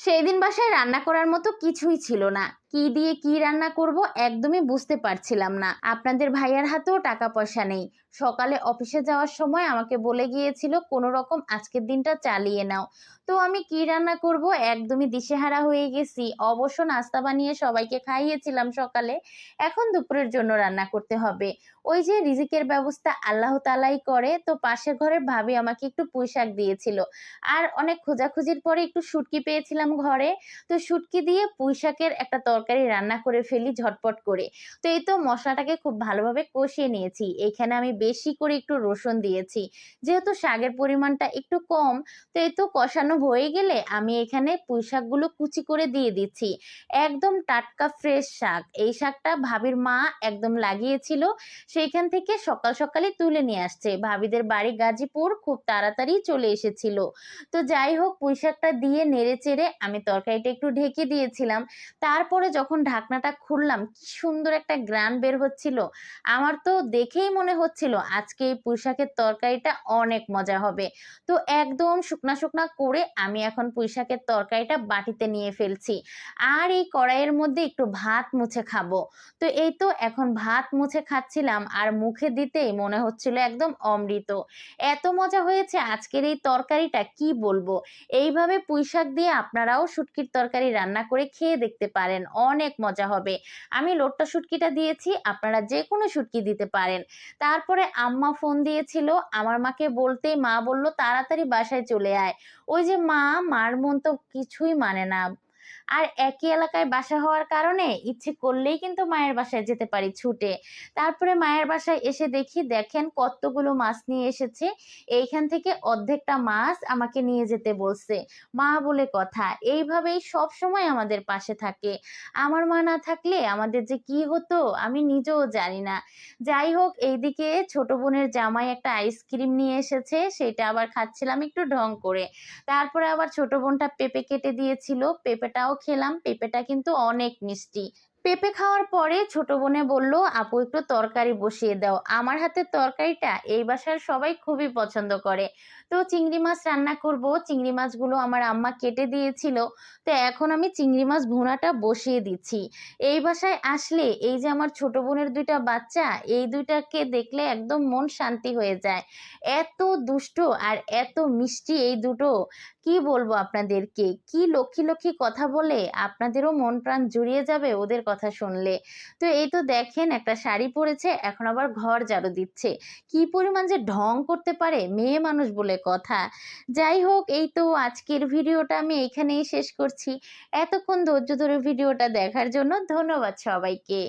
সেই দিন বাসায় রান্না করার মতো কিছুই ছিল না। কি দিয়ে কি রান্না করব একদমই বুঝতে পারছিলাম না। আপনাদের ভাইয়ার হাতেও টাকা পয়সা নেই। সকালে অফিসে যাওয়ার সময় আমাকে বলে গিয়েছিল কোনো রকম আজকের দিনটা চালিয়ে নাও। তো আমি কি রান্না করব একদমই দিশেহারা হয়ে গেছি। অবশ্য নাস্তা বানিয়ে সবাইকে খাইয়েছিলাম সকালে। এখন দুপুরের জন্য রান্না করতে হবে। ওই যে রিজিকের ব্যবস্থা আল্লাহ তালাই করে, তো পাশের ঘরের ভাবি আমাকে একটু পুঁই শাক দিয়েছিল। আর অনেক খোঁজাখুঁজির পরে একটু শুটকি পেয়েছিলাম ঘরে। তো শুটকি দিয়ে পুঁই শাকের একটা তরকারি রান্না করে ফেলি ঝটপট করে। তো এই তো মশলাটাকে খুব ভালোভাবে কষিয়ে নিয়েছি। এখানে আমি বেশি করে একটু রসুন দিয়েছি। যেহেতু শাকের পরিমাণটা একটু কম, তো এই তো কষানো হয়ে গেলে আমি এখানে পুঁই শাকগুলো কুচি করে দিয়ে দিচ্ছি। একদম টাটকা ফ্রেশ শাক। এই শাকটা ভাবির মা একদম লাগিয়েছিল। সেইখান থেকে সকাল সকালে তুলে নিয়ে আসছে। ভাবিদের বাড়ি গাজীপুর খুব তাড়াতাড়ি চলে এসেছিল। তো যাই হোক, পুঁই শাকটা দিয়ে নেড়ে চেড়ে আমি তরকারিটা একটু ঢেকে দিয়েছিলাম। তারপরে যখন ঢাকনাটা খুললাম, কি সুন্দর একটা গ্রান বের হচ্ছিল। আমার তো দেখেই মনে হচ্ছিল, আজকে এই পুঁইশাকের তরকারিটা অনেক মজা হবে। তো একদম শুকনা শুকনা করে আমি এখন পুঁইশাকের তরকারিটা বাটিতে নিয়ে ফেলছি। আর এই কড়াইয়ের মধ্যে একটু ভাত মুছে খাব। তো এই তো এখন ভাত মুছে খাচ্ছিলাম, আর মুখে দিতেই মনে হচ্ছিল একদম অমৃত। এত মজা হয়েছে আজকের এই তরকারিটা, কি বলব? এইভাবে পুঁই শাক দিয়ে আপনারাও শুটকির তরকারি রান্না করে খেয়ে দেখতে পারেন। অনেক মজা হবে। আমি লোট্টা শুটকিটা দিয়েছি, আপনারা যে কোনো শুটকি দিতে পারেন। তারপরে আম্মা ফোন দিয়েছিল, আমার মাকে বলতেই মা বলল, তাড়াতাড়ি বাসায় চলে আয়। ওই যে মা, মার মন তো কিছুই মানে না। আর একই এলাকায় বাসা হওয়ার কারণে ইচ্ছে করলেই কিন্তু মায়ের বাসায় যেতে পারি ছুটে। তারপরে মায়ের বাসায় এসে দেখি, দেখেন কতগুলো মাছ নিয়ে এসেছে। এইখান থেকে অর্ধেকটা মাছ আমাকে নিয়ে যেতে বলছে। মা বলে, কথা। এইভাবেই সব সময় আমাদের পাশে থাকে। আমার মা না থাকলে আমাদের যে কি হতো আমি নিজেও জানি না। যাই হোক, এইদিকে ছোট বোনের জামাই একটা আইসক্রিম নিয়ে এসেছে, সেটা আবার খাচ্ছিলাম একটু ঢং করে। তারপরে আবার ছোট বোনটা পেঁপে কেটে দিয়েছিল, পেঁপেটাও খেলাম পেঁপেটা কিন্তু অনেক মিষ্টি। পেঁপে খাওয়ার পরে ছোট বোনে বলল, আপু, একটু তরকারি বসিয়ে দাও। আমার হাতের তরকারিটা এই বাসার সবাই খুবই পছন্দ করে। তো চিংড়ি মাছ রান্না করব। চিংড়ি মাছগুলো আমার আম্মা কেটে দিয়েছিল। তো এখন আমি চিংড়ি মাছ ভুনাটা বসিয়ে দিচ্ছি। এই বাসায় আসলে এই যে আমার ছোট বোনের দুইটা বাচ্চা, এই দুইটাকে দেখলে একদম মন শান্তি হয়ে যায়। এত দুষ্ট আর এত মিষ্টি এই দুটো। কি বলব আপনাদেরকে? কি লক্ষ্মী লক্ষ্মী কথা বলে আপনাদেরও মন প্রাণ জুড়িয়ে যাবে ওদের কথা শুনলে। তো এই তো দেখেন একটা শাড়ি পরেছে, এখন আবার ঘর ঝাড়ু দিচ্ছে। কি পরিমাণ যে ঢং করতে পারে মেয়ে মানুষ বলে কথা। যাই হোক, এই তো আজকের ভিডিওটা আমি এখানেই শেষ করছি। এতক্ষণ ধৈর্য ধরে ভিডিওটা দেখার জন্য ধন্যবাদ সবাইকে।